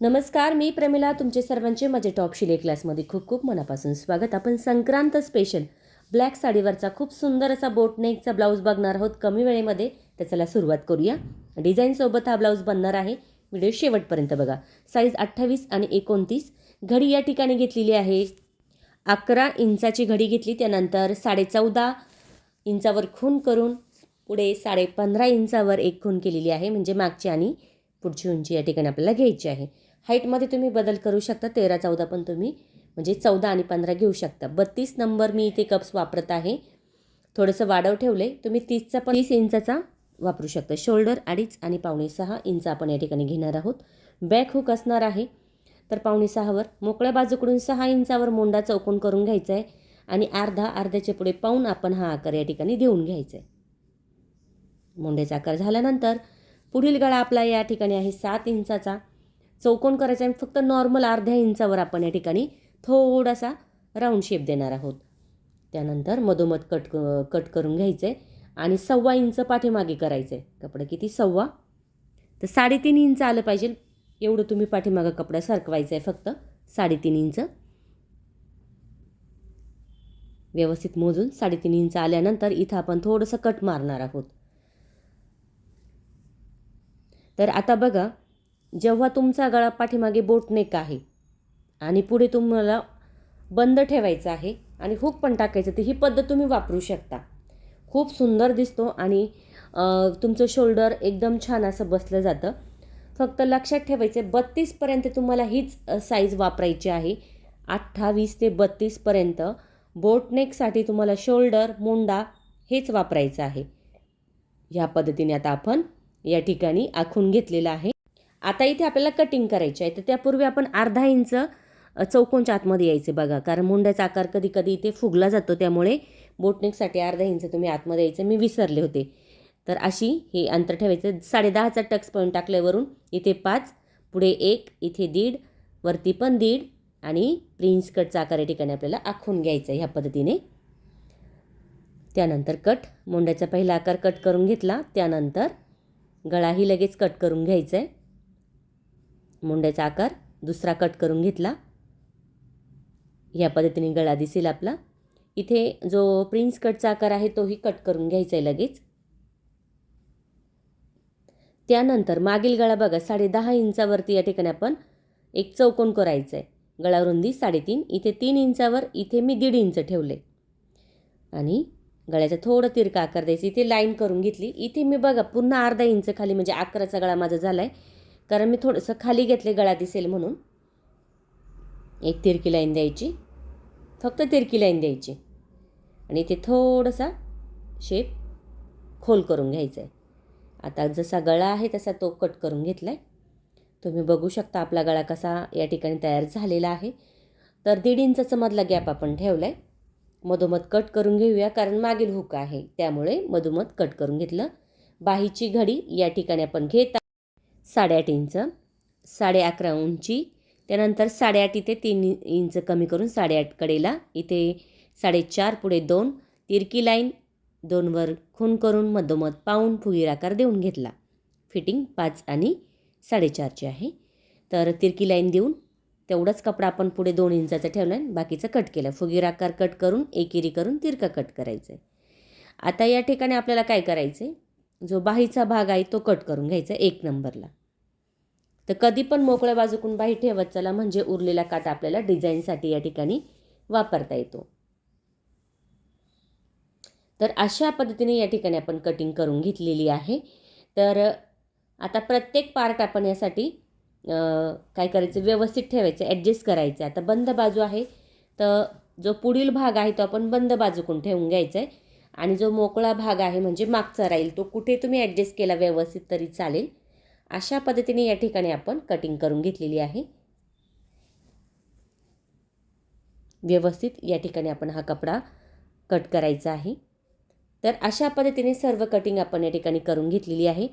नमस्कार मी प्रमिला तुमचे सर्वांचे माझे टॉप शिले क्लासमध्ये खूप खूप मनापासून स्वागत. आपण संक्रांत स्पेशल ब्लॅक साडीवरचा खूप सुंदर असा बोटनेकचा ब्लाऊज बघणार आहोत. कमी वेळेमध्ये तर चला सुरुवात करूया. डिझाईनसोबत हा ब्लाऊज बनणार आहे. व्हिडिओ शेवटपर्यंत बघा. साईज अठ्ठावीस आणि एकोणतीस. घडी या ठिकाणी घेतलेली आहे. अकरा इंचाची घडी घेतली. त्यानंतर साडेचौदा इंचावर खून करून पुढे साडे पंधरा इंचावर एक खून केलेली आहे. म्हणजे मागची आणि पुढची उंची या ठिकाणी आपल्याला घ्यायची आहे. हाईटमध्ये तुम्ही बदल करू शकता तेरा चौदा पण तुम्ही म्हणजे चौदा आणि पंधरा घेऊ शकता. बत्तीस नंबर मी इथे कप्स वापरत आहे. थोडंसं वाढव ठेवले. तुम्ही तीसचा पण तीस इंचाचा वापरू शकता. शोल्डर अडीच आणि पावणे सहा इंच आपण या ठिकाणी घेणार आहोत. बॅक हुक असणार आहे. तर पावणे सहावर मोकळ्या बाजूकडून सहा इंचावर मोंडा चौकोन करून घ्यायचा आहे आणि अर्धा अर्ध्याच्या पुढे पाऊन आपण हा आकार या ठिकाणी देऊन घ्यायचा आहे मोंड्याचा आकार झाल्यानंतर पुढील गळा आपला या ठिकाणी आहे सात इंचाचा. चौकोन करायचा आहे फक्त नॉर्मल अर्ध्या इंचावर आपण या ठिकाणी थोडासा राऊंड शेप देणार आहोत. त्यानंतर मधोमध कट कट करून घ्यायचं आहे आणि सव्वा इंच पाठीमागे करायचं आहे कपडा किती? सव्वा. तर साडेतीन इंच आलं पाहिजे. एवढं तुम्ही पाठीमागं कपडा सरकवायचं आहे फक्त. साडेतीन इंच. व्यवस्थित मोजून साडेतीन इंच आल्यानंतर इथं आपण थोडंसं कट मारणार आहोत. तर आता बघा जेव्हा तुमचा गळा पाठीमागे बोटनेक आहे आणि पुढे तुम्हाला बंद ठेवायचं आहे आणि हुक पण टाकायचं तर ही पद्धत तुम्ही वापरू शकता. खूप सुंदर दिसतो आणि तुमचं शोल्डर एकदम छान असं बसलं जातं. फक्त लक्षात ठेवायचं बत्तीसपर्यंत तुम्हाला हीच साईज वापरायची आहे. अठ्ठावीस ते बत्तीसपर्यंत बोटनेकसाठी तुम्हाला शोल्डर मुंडा हेच वापरायचं आहे. ह्या पद्धतीने आता आपण या ठिकाणी आखून घेतलेलं आहे. आता इथे आपल्याला कटिंग करायची आहे. तर त्यापूर्वी आपण अर्धा इंच चौकोनच्या आतमध्ये यायचे बघा. कारण मुंड्याचा आकार कधी कधी इथे फुगला जातो. त्यामुळे बोटनेकसाठी अर्धा इंच तुम्ही आतमध्ये यायचं. मी विसरले होते. तर अशी हे अंतर ठेवायचं. साडेदहाचा टक्स पॉईंट टाकल्यावरून इथे पाच पुढे एक इथे दीड वरती पण दीड आणि प्रिन्स कटचा आकार या ठिकाणी आपल्याला आखून घ्यायचा आहे ह्या पद्धतीने. त्यानंतर कट. मोंड्याचा पहिला आकार कट करून घेतला. त्यानंतर गळाही लगेच कट करून घ्यायचा आहे. मुंड्याचा आकार दुसरा कट करून घेतला. ह्या पद्धतीने गळा दिसेल आपला. इथे जो प्रिन्स कटचा आकार आहे तोही कट करून घ्यायचा आहे लगेच. त्यानंतर मागील गळा बघा साडे दहा इंचावरती या ठिकाणी आपण एक चौकोन करायचं आहे. गळारुंदी साडेतीन इथे तीन इंचावर इथे मी दीड इंच ठेवले. आणि गळ्याचा थोडं तिरका आकार द्यायचा. इथे लाईन करून घेतली. इथे मी बघा पुन्हा अर्धा इंच खाली म्हणजे अकराचा गळा माझा झाला आहे कारण मी थोडंसं खाली घेतले गळा दिसेल म्हणून. एक तिरकी लाईन द्यायची. फक्त तिरकी लाईन द्यायची. आणि ते थोडासा शेप खोल करून घ्यायचा आहे आता जसा गळा आहे तसा तो कट करून घेतला आहे तुम्ही बघू शकता आपला गळा कसा या ठिकाणी तयार झालेला आहे. तर दीड इंचाचा मधला गॅप आपण ठेवला आहे मधोमध कट करून घेऊया कारण मागील हुक आहे. त्यामुळे मधोमध कट करून घेतलं. बाहीची घडी या ठिकाणी आपण घेत साडेआठ इंच साडे अकरा उंची त्यानंतर साडेआठ इथे तीन इंच कमी करून साडेआठ कडेला इथे साडेचार पुढे दोन तिरकी लाईन दोनवर खून करून मधोमध पाऊन फुगीर आकार देऊन घेतला. फिटिंग पाच आणि साडेचारची आहे. तर तिरकी लाईन देऊन तेवढाच कपडा आपण पुढे दोन इंचाचा ठेवला आहे बाकीचं कट केलं. फुगीर आकार कट करून एकेरी करून तिरका कट करायचं आहे आता या ठिकाणी आपल्याला काय करायचं आहे जो बाहीचा भाग आहे तो कट करून घ्यायचा एक नंबरला. तर कधी पण मोकळ्या बाजूकून बाही ठेवत चला म्हणजे उरलेला काट आपल्याला डिझाईनसाठी या ठिकाणी वापरता येतो. तर अशा पद्धतीने या ठिकाणी आपण कटिंग करून घेतलेली आहे. तर आता प्रत्येक पार्ट आपण यासाठी काय करायचं व्यवस्थित ठेवायचं ॲडजस्ट करायचं. आता बंद बाजू आहे तर जो पुढील भाग आहे तो आपण बंद बाजूकून ठेवून घ्यायचा आहे आणि जो मोकळा भाग आहे म्हणजे मागचा राहील तो कुठे तुम्ही ॲडजस्ट केला व्यवस्थित तरी चालेल. अशा पद्धतीने या ठिकाणी आपण कटिंग करून घेतलेली आहे. व्यवस्थित या ठिकाणी आपण हा कपडा कट करायचा आहे. तर अशा पद्धतीने सर्व कटिंग आपण या ठिकाणी करून घेतलेली आहे.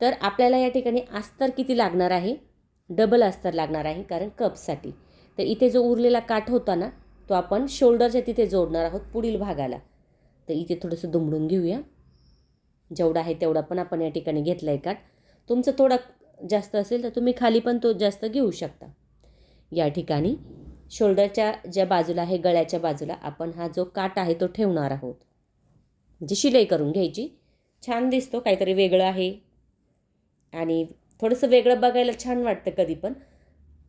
तर आपल्याला या ठिकाणी अस्तर किती लागणार आहे? डबल अस्तर लागणार आहे कारण कपसाठी तर इथे जो उरलेला काठ होता ना तो आपण शोल्डरच्या तिथे जोडणार आहोत पुढील भागाला. तर इथे थोडंसं दुमडून घेऊया. जेवढा आहे तेवढा पण आपण या ठिकाणी घेतला आहे काठ. तुमचं थोडं जास्त असेल तर तुम्ही खाली पण तो जास्त घेऊ शकता. या ठिकाणी शोल्डरच्या ज्या बाजूला आहे गळ्याच्या बाजूला आपण हा जो काट आहे तो ठेवणार आहोत. म्हणजे शिलाई करून घ्यायची. छान दिसतो काहीतरी वेगळं आहे. आणि थोडंसं वेगळं बघायला छान वाटतं कधी पण.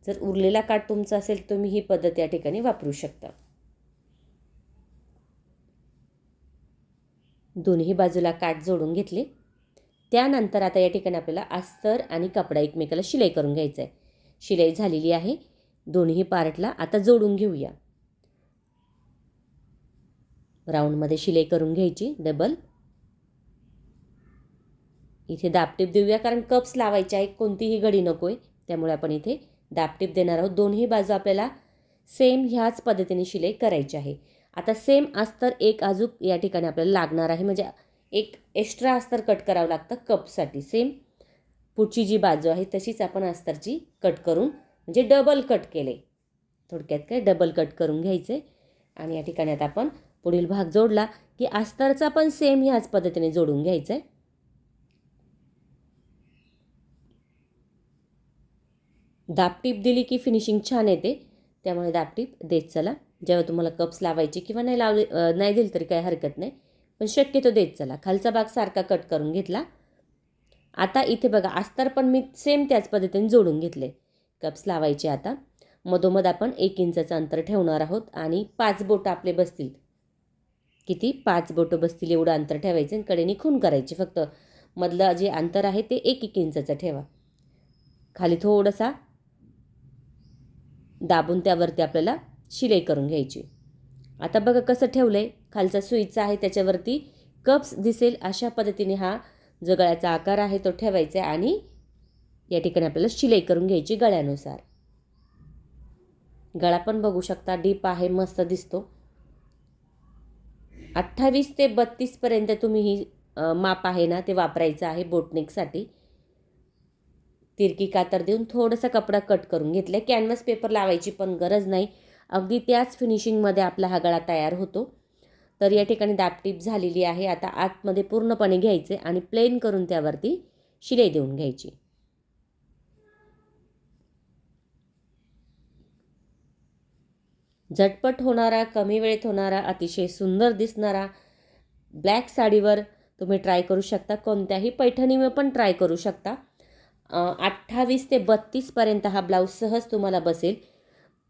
जर उरलेला काठ तुमचा असेल तुम्ही ही पद्धत या ठिकाणी वापरू शकता. दोन्ही बाजूला काठ जोडून घेतले. त्यानंतर आता या ठिकाणी आपल्याला अस्तर आणि कपडा एकमेकाला शिलाई करून घ्यायचा आहे शिलाई झालेली आहे. दोन्ही पार्टला आता जोडून घेऊया. राऊंडमध्ये शिलाई करून घ्यायची. डबल इथे दापटीप देऊया कारण कप्स लावायचे आहे कोणतीही घडी नको आहे त्यामुळे आपण इथे दापटीप देणार आहोत. दोन्ही बाजू आपल्याला सेम ह्याच पद्धतीने शिलाई करायची आहे. आता सेम अस्तर एक अजूक या ठिकाणी आपल्याला लागणार आहे. म्हणजे एक एक्स्ट्रा अस्तर कट करावं लागतं कपसाठी. सेम पुढची जी बाजू आहे तशीच आपण अस्तरची कट करून म्हणजे डबल कट केले. थोडक्यात काय? डबल कट करून घ्यायचे आणि या ठिकाणी आता आपण पुढील भाग जोडला की अस्तरचा पण सेम ह्याच पद्धतीने जोडून घ्यायचं आहे दापटीप दिली की फिनिशिंग छान येते. त्यामुळे दापटीप देत चला. जेव्हा तुम्हाला कप्स लावायचे किंवा नाही लावले नाही दिली तरी काही हरकत नाही. पण शक्यतो देत चला. खालचा भाग सारखा कट करून घेतला. आता इथे बघा अस्तर पण मी सेम त्याच पद्धतीने जोडून घेतले. कप्स लावायचे आता. मधोमध आपण एक इंचाचं अंतर ठेवणार आहोत आणि पाच बोटं आपले बसतील. किती? पाच बोटं बसतील एवढं अंतर ठेवायचं आणि कडेने खून करायचे फक्त. मधलं जे अंतर आहे ते एक एक इंचाचं ठेवा. खाली थोडासा दाबून त्यावरती आपल्याला शिलाई करून घ्यायची. आता बघा कसं ठेवलं आहे खालचा सुईचा आहे त्याच्यावरती कप्स दिसेल अशा पद्धतीने हा जो गळ्याचा आकार आहे तो ठेवायचा आहे आणि या ठिकाणी आपल्याला शिलाई करून घ्यायची गळ्यानुसार. गळा पण बघू शकता डीप आहे मस्त दिसतो. अठ्ठावीस ते बत्तीसपर्यंत तुम्ही ही माप आहे ना ते वापरायचं आहे बोटनेकसाठी. तिरकी कातर देऊन थोडंसं कपडा कट करून घेतलं कॅनव्हास पेपर लावायची पण गरज नाही. अगदी त्याच फिनिशिंगमध्ये आपला हा गळा तयार होतो. तर या ठिकाणी दापटीप झालेली आहे. आता आतमध्ये पूर्णपणे घ्यायचे आणि प्लेन करून त्यावरती शिलाई देऊन घ्यायची. झटपट होणारा कमी वेळेत होणारा अतिशय सुंदर दिसणारा ब्लॅक साडीवर तुम्ही ट्राय करू शकता. कोणत्याही पैठणीवर पण ट्राय करू शकता. अठ्ठावीस ते बत्तीसपर्यंत हा ब्लाऊज सहज तुम्हाला बसेल.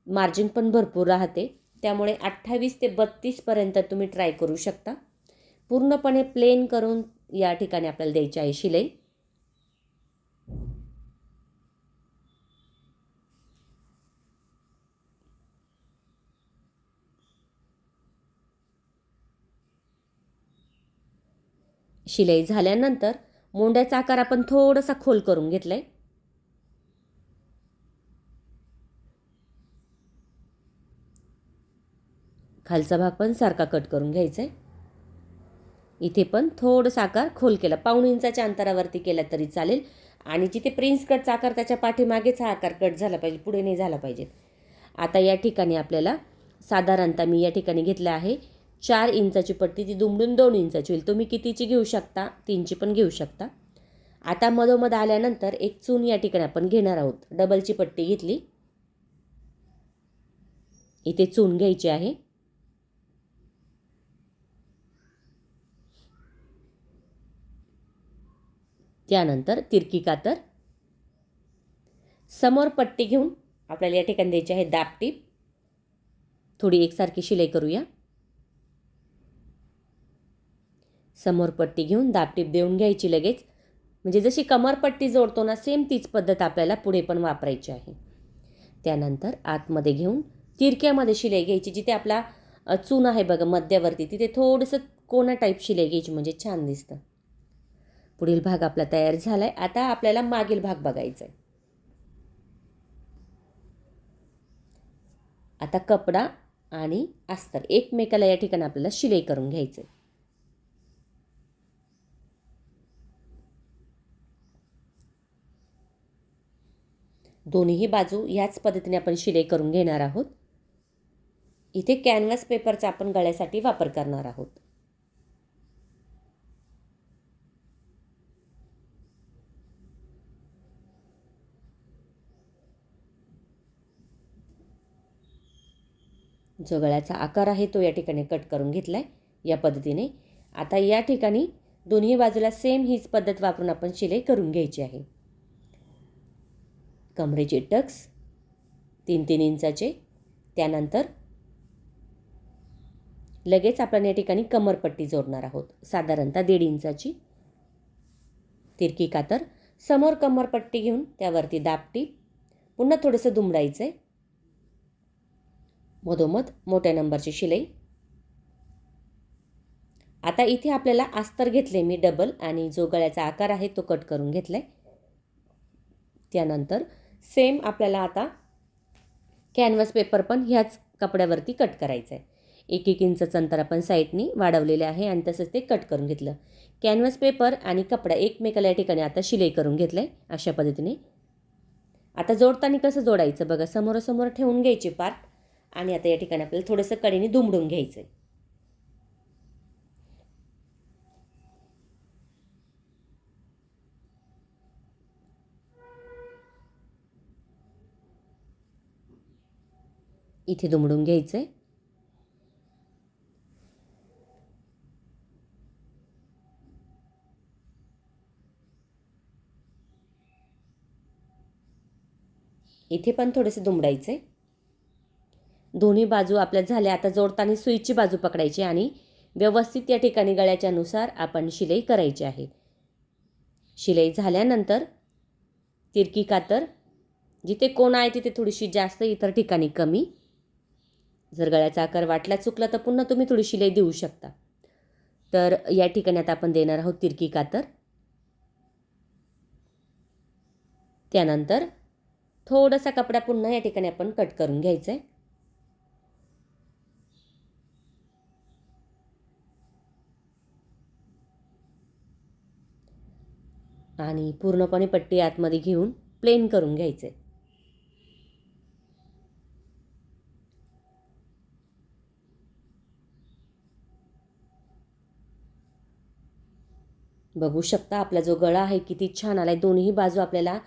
मार्जिन पण भरपूर राहते. त्यामुळे अठ्ठावीस ते बत्तीसपर्यंत तुम्ही ट्राय करू शकता. पूर्णपणे प्लेन करून या ठिकाणी आपल्याला द्यायची आहे शिलाई. शिलाई झाल्यानंतर मोंड्याचा आकार आपण थोडासा खोल करून घेतला आहे खालचा भाग पण सारखा कट करून घ्यायचा आहे. इथे पण थोडंसं आकार खोल केला. पाऊण इंचाच्या अंतरावरती केला तरी चालेल. आणि जिथे प्रिन्स कटचा आकार त्याच्या पाठीमागेच हा आकार कट झाला पाहिजे पुढे नाही झाला पाहिजे. आता या ठिकाणी आपल्याला साधारणतः मी या ठिकाणी घेतलं आहे. चार इंचाची पट्टी ती दुमडून दोन इंचाची होईल. तुम्ही कितीची घेऊ शकता? तीनची पण घेऊ शकता. आता मधोमध आल्यानंतर एक चून या ठिकाणी आपण घेणार आहोत. डबलची पट्टी घेतली. इथे चून घ्यायची आहे. त्यानंतर तिरकी कातर. समोर पट्टी घेऊन आपल्याला या ठिकाणी द्यायची आहे दापटीप थोडी एकसारखी शिलाई करूया. समोर पट्टी घेऊन दापटीप देऊन घ्यायची लगेच. म्हणजे जशी कमरपट्टी जोडतो ना सेम तीच पद्धत आपल्याला पुढे पण वापरायची आहे. त्यानंतर आतमध्ये घेऊन तिरक्यामध्ये शिलाई घ्यायची जिथे आपला चून आहे बघा मध्यावरती तिथे थोडंसं कोणा टाईप शिलाई घ्यायची म्हणजे छान दिसतं. पुढील भाग आपला तयार झाला आहे आता आपल्याला मागील भाग बघायचा आहे आता कपडा आणि अस्तर. एकमेकाला या ठिकाणी आपल्याला शिलाई करून घ्यायचं आहे दोन्ही बाजू याच पद्धतीने आपण शिलाई करून घेणार आहोत. इथे कॅनव्हास पेपरचा आपण गळ्यासाठी वापर करणार आहोत. जो गळ्याचा आकार आहे तो या ठिकाणी कट करून घेतला आहे या पद्धतीने. आता या ठिकाणी दोन्ही बाजूला सेम हीच पद्धत वापरून आपण शिलाई करून घ्यायची आहे. कमरेचे टक्स तीन तीन इंचाचे त्यानंतर लगेच आपण या ठिकाणी कमरपट्टी जोडणार आहोत. साधारणतः दीड इंचाची. तिरकी कातर. समोर कमरपट्टी घेऊन त्यावरती दापटी. पुन्हा थोडंसं दुमडायचं आहे मधोमध मोठ्या नंबरची शिलाई. आता इथे आपल्याला अस्तर घेतले मी डबल आणि जो गळ्याचा आकार आहे तो कट करून घेतला आहे त्यानंतर सेम आपल्याला आता कॅनव्हास पेपर पण ह्याच कपड्यावरती कट करायचं आहे एक एक इंचच अंतर आपण साईडनी वाढवलेले आहे आणि तसंच ते कट करून घेतलं. कॅनव्हास पेपर आणि कपडा एकमेकाला या ठिकाणी आता शिलाई करून घेतलं आहे अशा पद्धतीने. आता जोडताना कसं जोडायचं बघा समोरासमोर ठेवून घ्यायचे पार्ट. आणि आता या ठिकाणी आपल्याला थोडंसं कडेने दुमडून घ्यायचं आहे इथे दुमडून घ्यायचं आहे इथे पण थोडेसे दुमडायचे दोन्ही बाजू आपल्या झाल्या. आता जोडताना सुईची बाजू पकडायची आणि व्यवस्थित या ठिकाणी गळ्याच्यानुसार आपण शिलाई करायची आहे. शिलाई झाल्यानंतर तिरकी कातर जिथे कोण आहे तिथे थोडीशी जास्त इतर ठिकाणी कमी. जर गळ्याचा आकार वाटला चुकला तर पुन्हा तुम्ही थोडी शिलाई देऊ शकता. तर या ठिकाणी आता आपण देणार आहोत तिरकी कातर. त्यानंतर थोडासा कपडा पुन्हा या ठिकाणी आपण कट करून घ्यायचा आहे आणि पूर्णपणे पट्टी आतमध्ये घेऊन प्लेन करून घ्यायचे. बघू शकता आपला जो गळा आहे किती छान आला आहे दोन्ही बाजू आपल्याला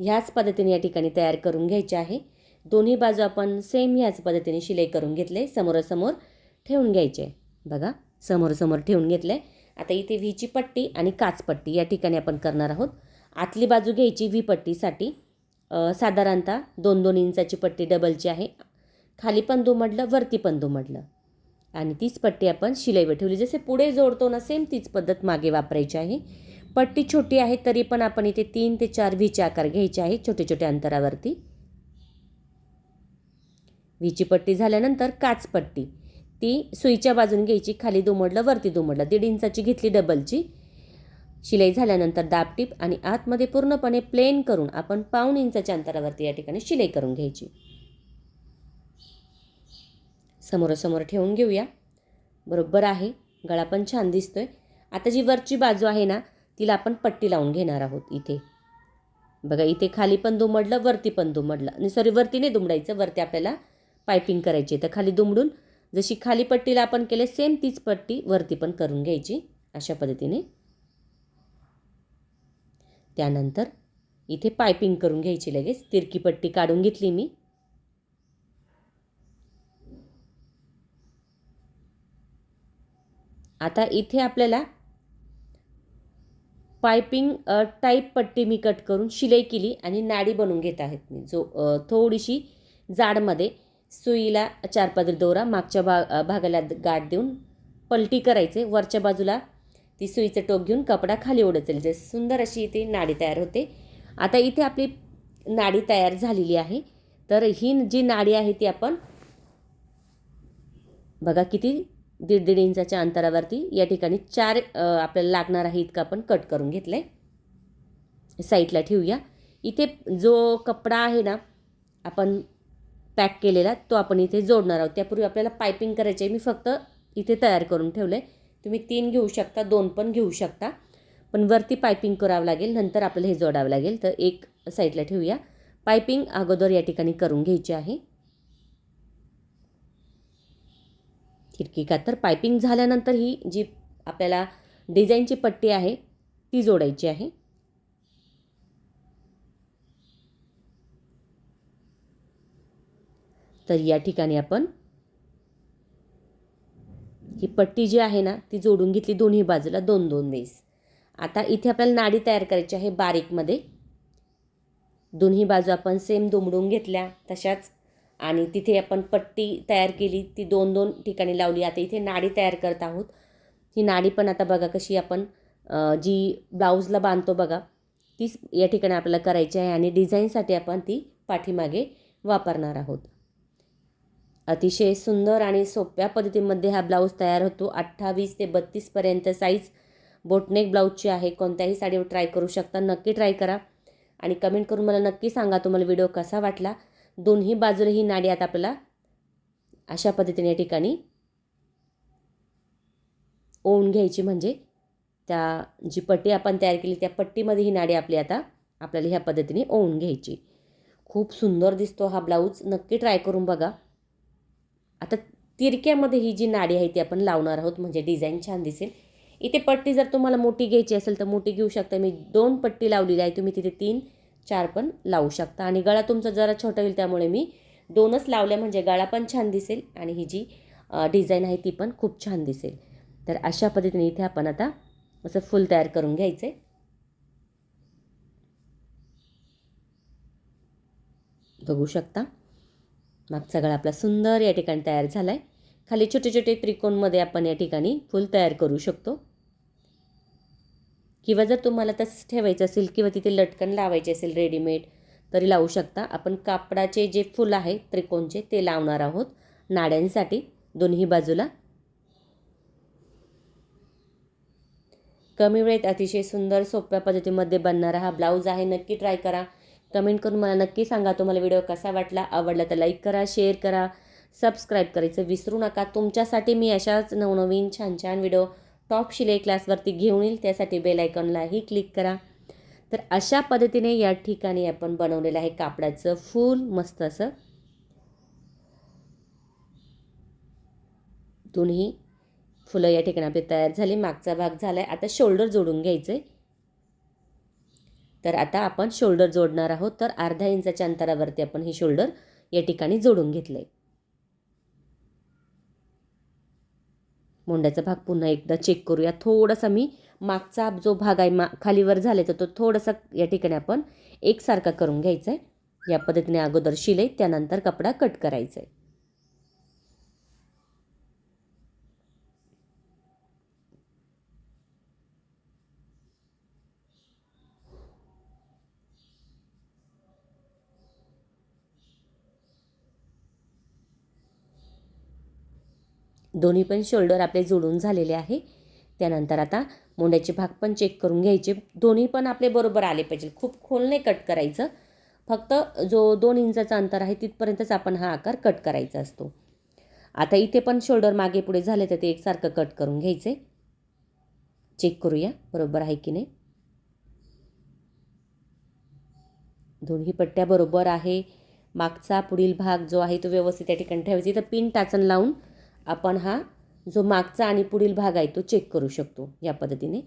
ह्याच पद्धतीने या ठिकाणी तयार करून घ्यायचे आहे. दोन्ही बाजू आपण सेम ह्याच पद्धतीने शिलाई करून घेतले. समोरासमोर ठेवून घ्यायचे. बघा समोरासमोर ठेवून घेतले. आता इथे व्हीची पट्टी आणि काचपट्टी या ठिकाणी आपण करणार आहोत. आतली बाजू घ्यायची व्ही पट्टीसाठी. साधारणतः दोन दोन इंचाची पट्टी डबलची आहे. खाली पण दुमडलं वरती पण दुमडलं. आणि तीच पट्टी आपण शिलाईवर ठेवली. जसे पुढे जोडतो ना सेम तीच पद्धत मागे वापरायची आहे. पट्टी छोटी आहे तरी पण आपण इथे तीन ते चार व्हीचे आकार घ्यायचे आहे छोटे छोट्या अंतरावरती. व्हीची पट्टी झाल्यानंतर काचपट्टी ती सुईच्या बाजून घ्यायची खाली दुमडलं वरती दुमडलं. दीड इंचाची घेतली डबलची. शिलाई झाल्यानंतर दाबटीप आणि आतमध्ये पूर्णपणे प्लेन करून आपण पाऊण इंचाच्या अंतरावरती या ठिकाणी शिलाई करून घ्यायची. समोरासमोर ठेवून घेऊया. बरोबर आहे. गळा पण छान दिसतोय. आता जी वरची बाजू आहे ना तिला आपण पट्टी लावून घेणार आहोत इथे. बघा इथे खाली पण दुमडलं वरती पण दुमडलं. आणि सॉरी वरती नाही दुमडायचं वरती आपल्याला पायपिंग करायची तर खाली दुमडून जशी खाली पट्टीला आपण केले सेम तीच पट्टी वरती पण करून घ्यायची अशा पद्धतीने. त्यानंतर इथे पायपिंग करून घ्यायची लगेच. तिरकी पट्टी काढून घेतली मी. आता इथे आपल्याला पायपिंग टाईप पट्टी मी कट करून शिलाई केली आणि नाडी बनवून घेत आहेत मी. जो थोडीशी जाडमध्ये सुईला चार पदरी दोरा मागच्या भा भागाला गाठ देऊन पलटी करायचे. वरच्या बाजूला ती सुईचं टोक घेऊन कपडा खाली ओढत सुंदर अशी इथे नाडी तयार होते. आता इथे आपली नाडी तयार झालेली आहे. तर ही जी नाडी आहे ती आपण बघा किती दीड दीड इंचाच्या अंतरावरती या ठिकाणी चार आपल्याला लागणार आहे इतकं आपण कट करून घेतलं आहे साईडला ठेवूया. इथे जो कपडा आहे ना आपण पॅक केलेला तो आपण इथे जोडणार आहोत. त्यापूर्वी आपल्याला पायपिंग करायची आहे मी फक्त इथे तयार करून ठेवलं आहे तुम्ही तीन घेऊ शकता दोन पण घेऊ शकता. पण वरती पायपिंग करावं लागेल नंतर आपल्याला हे जोडावं लागेल. तर एक साईडला ठेवूया. पायपिंग अगोदर या ठिकाणी करून घ्यायची आहे. खिडकी का? तर पायपिंग झाल्यानंतर ही जी आपल्याला डिझाईनची पट्टी आहे ती जोडायची आहे. तर या ठिकाणी आपण ही पट्टी जी आहे ना ती जोडून घेतली दोन्ही बाजूला दोन दोन वेस. आता इथे आपल्याला नाडी तयार करायची आहे बारीकमध्ये. दोन्ही बाजू आपण सेम दुमडून घेतल्या तशाच. आणि तिथे आपण पट्टी तयार केली ती दोन दोन ठिकाणी लावली. आता इथे नाडी तयार करत आहोत. ही नाडी पण आता बघा कशी आपण जी ब्लाऊजला बांधतो बघा तीच या ठिकाणी आपल्याला करायची आहे. आणि डिझाईनसाठी आपण ती पाठीमागे वापरणार आहोत. अतिशय सुंदर आणि सोप्या पद्धतीमध्ये हा ब्लाऊज तयार होतो. अठ्ठावीस ते बत्तीसपर्यंत साईज बोटनेक ब्लाऊजची आहे. कोणत्याही साडीवर ट्राय करू शकता. नक्की ट्राय करा. आणि कमेंट करून मला नक्की सांगा तुम्हाला व्हिडिओ कसा वाटला. दोन्ही बाजूला ही नाडी आता आपल्याला अशा पद्धतीने या ठिकाणी ओवून घ्यायची. म्हणजे त्या जी पट्टी आपण तयार केली त्या पट्टीमध्ये ही नाडी आपली आता आपल्याला ह्या पद्धतीने ओवून घ्यायची. खूप सुंदर दिसतो हा ब्लाऊज. नक्की ट्राय करून बघा. आता तिरक्यामध्ये ही जी नाडी आहे ती आपण लावणार आहोत म्हणजे डिझाईन छान दिसेल. इथे पट्टी जर तुम्हाला मोठी घ्यायची असेल तर मोठी घेऊ शकता. मी दोन पट्टी लावलेली आहे तुम्ही तिथे तीन चार पण लावू शकता. आणि गळा तुमचा जरा छोटा होईल त्यामुळे मी दोनच लावल्या म्हणजे गळा पण छान दिसेल आणि ही जी डिझाईन आहे ती पण खूप छान दिसेल. तर अशा पद्धतीने इथे आपण आता असं फुल तयार करून घ्यायचं. आहे बघू शकता. मागचा गळा आपला सुंदर या ठिकाणी तयार झाला आहे खाली छोटे छोटे त्रिकोणमध्ये आपण या ठिकाणी फूल तयार करू शकतो. किंवा जर तुम्हाला तसंच ठेवायचं असेल किंवा तिथे लटकन लावायचे असेल रेडीमेड तरी लावू शकता. आपण कापडाचे जे फूल आहे त्रिकोणचे ते लावणार आहोत. नाड्यांसाठी दोन्ही बाजूला. कमी वेळेत अतिशय सुंदर सोप्या पद्धतीमध्ये बनणारा हा ब्लाऊज आहे. नक्की ट्राय करा. कमेंट करून मला नक्की सांगा तुम्हाला व्हिडिओ कसा वाटला. आवडला तर लाईक करा शेअर करा सबस्क्राईब करायचं विसरू नका. तुमच्यासाठी मी अशाच नवनवीन छान छान व्हिडिओ टॉप शिलाई क्लासवरती घेऊन येईल. त्यासाठी बेल आयकॉनलाही क्लिक करा. तर अशा पद्धतीने या ठिकाणी आपण बनवलेलं आहे कापडाचं फूल मस्त असं. दोन्ही फुलं या ठिकाणी आपली तयार झाली. मागचा भाग झाला आहे आता शोल्डर जोडून घ्यायचं आहे तर आता आपण शोल्डर जोडणार आहोत. तर अर्ध्या इंचाच्या अंतरावरती आपण हे शोल्डर या ठिकाणी जोडून घेतलं आहे मोंड्याचा भाग पुन्हा एकदा चेक करूया. थोडासा मी मागचा जो भाग आहे मा खालीवर झाले तर तो थोडासा या ठिकाणी आपण एकसारखा करून घ्यायचा आहे या पद्धतीने अगोदर शिलाई त्यानंतर कपडा कट करायचा आहे दोन्ही पण शोल्डर आपले जोडून झालेले आहे. त्यानंतर आता मोंड्याचे भाग पण चेक करून घ्यायचे. दोन्ही पण आपले बरोबर आले पाहिजे. खूप खोल नाही कट करायचं. फक्त जो दोन इंचाचा अंतर आहे तिथपर्यंतच आपण हा आकार कट करायचा असतो. आता इथे पण शोल्डर मागे पुढे झाले तर ते एकसारखं कट करून घ्यायचे. चेक करूया. बरोबर आहे की नाही? दोन्ही पट्ट्या बरोबर आहे. मागचा पुढील भाग जो आहे तो व्यवस्थित त्या ठिकाणी ठेवायचा. इथं पिन टाचन लावून आपण हा जो मागचा आणि पुढील भाग आहे तो चेक करू शकतो या पद्धतीने.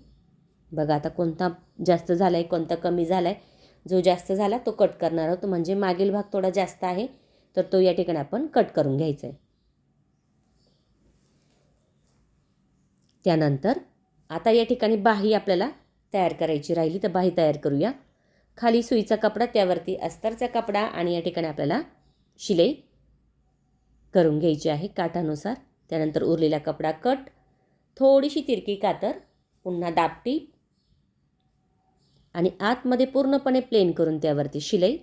बघा आता कोणता जास्त झाला आहे कोणता कमी झाला आहे जो जास्त झाला तो कट करणार आहोत. म्हणजे मागील भाग थोडा जास्त आहे तर तो या ठिकाणी आपण कट करून घ्यायचा आहे. त्यानंतर आता या ठिकाणी बाही आपल्याला तयार करायची राहिली तर बाही तयार करूया. खाली सुईचा कपडा त्यावरती अस्तरचा कपडा आणि या ठिकाणी आपल्याला शिलाई करून घ्यायची आहे काठानुसार. त्यानंतर उरलेला कपडा कट थोडीशी तिरकी कातर पुन्हा दापटी आणि आतमध्ये पूर्णपणे प्लेन करून त्यावरती शिलाई.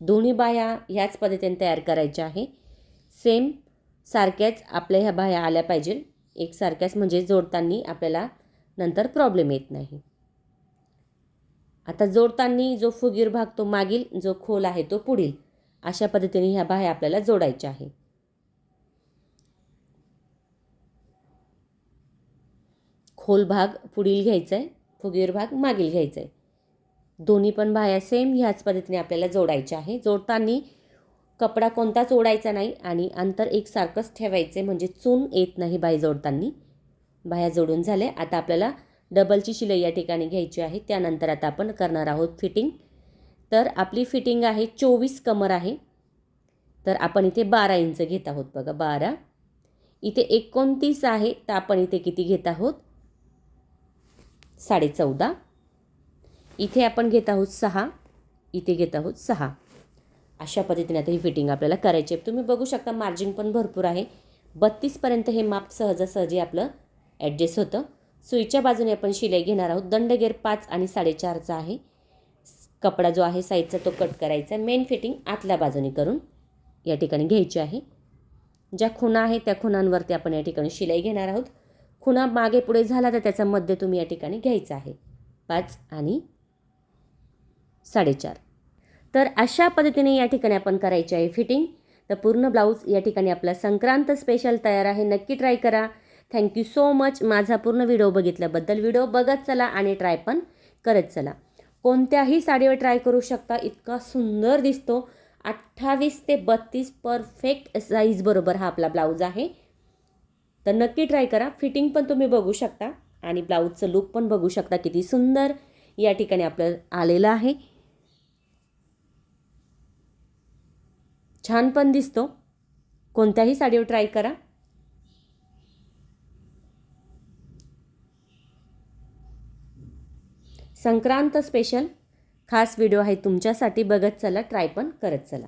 दोन्ही बाह्या ह्याच पद्धतीने तयार करायच्या आहे. सेम सारख्याच आपल्या ह्या बाह्या आल्या पाहिजे. एकसारख्याच म्हणजे जोडताना आपल्याला नंतर प्रॉब्लेम येत नाही. आता जोडताना जो फुगीर भाग तो मागील जो खोल आहे तो पुढील अशा पद्धतीने ह्या बाह्या आपल्याला जोडायच्या आहे. खोल भाग पुढील घ्यायचा आहे फुगीर भाग मागील घ्यायचा आहे दोन्ही पण बाह्या सेम ह्याच पद्धतीने आपल्याला जोडायच्या आहे. जोडताना कपडा कोणताच ओढायचा नाही आणि अंतर एकसारखंच ठेवायचे म्हणजे चून येत नाही बाई जोडताना. बाह्या जोडून झाले आता आपल्याला डबलची शिलाई या ठिकाणी घ्यायची आहे. त्यानंतर आता आपण करणार आहोत फिटिंग तर आपली फिटिंग आहे चोवीस कमर आहे. तर आपण इथे बारा इंच घेत आहोत बघा बारा. इथे एकोणतीस आहे तर आपण इथे किती घेत आहोत? साडे चौदा इथे आपण घेत आहोत सहा. इथे घेत आहोत सहा. अशा पद्धतीने आता ही फिटिंग आपल्याला करायची आहे. तुम्ही बघू शकता मार्जिन पण भरपूर आहे. बत्तीसपर्यंत हे माप सहजासहजी आपलं ॲडजस्ट होतं. सुईच्या बाजूने आपण शिलाई घेणार आहोत. दंडगेर पाच आणि साडेचारचा आहे. कपडा जो आहे साईजचा तो कट करायचा मेन फिटिंग आतल्या बाजूने करून या ठिकाणी घ्यायची आहे. ज्या खुणा आहे त्या खुणांवरती आपण या ठिकाणी शिलाई घेणार आहोत. खुणा मागे पुढे झाला तर त्याचा मध्य तुम्ही या ठिकाणी घ्यायचा आहे. पाच आणि साडेचार. तर अशा पद्धतीने या ठिकाणी आपण करायची आहे फिटिंग. तर पूर्ण ब्लाऊज या ठिकाणी आपला संक्रांत स्पेशल तयार आहे. नक्की ट्राय करा. थँक्यू सो मच माझा पूर्ण व्हिडिओ बघितल्याबद्दल व्हिडिओ बघत चला आणि ट्राय पण करत चला. कोणत्याही साडीवर ट्राय करू शकता. इतका सुंदर दिसतो. अठ्ठावीस ते बत्तीस परफेक्ट साईज बरोबर हा आपला ब्लाऊज आहे. तर नक्की ट्राय करा. फिटिंग पण तुम्ही बघू शकता. आणि ब्लाऊजचं लुक पण बघू शकता. किती सुंदर या ठिकाणी आपलं आलेलं आहे. छान पण दिसतो. कोणत्याही साडीवर ट्राय करा. संक्रांत स्पेशल खास व्हिडिओ आहे तुमच्यासाठी. बघत चला ट्राय पण करत चला.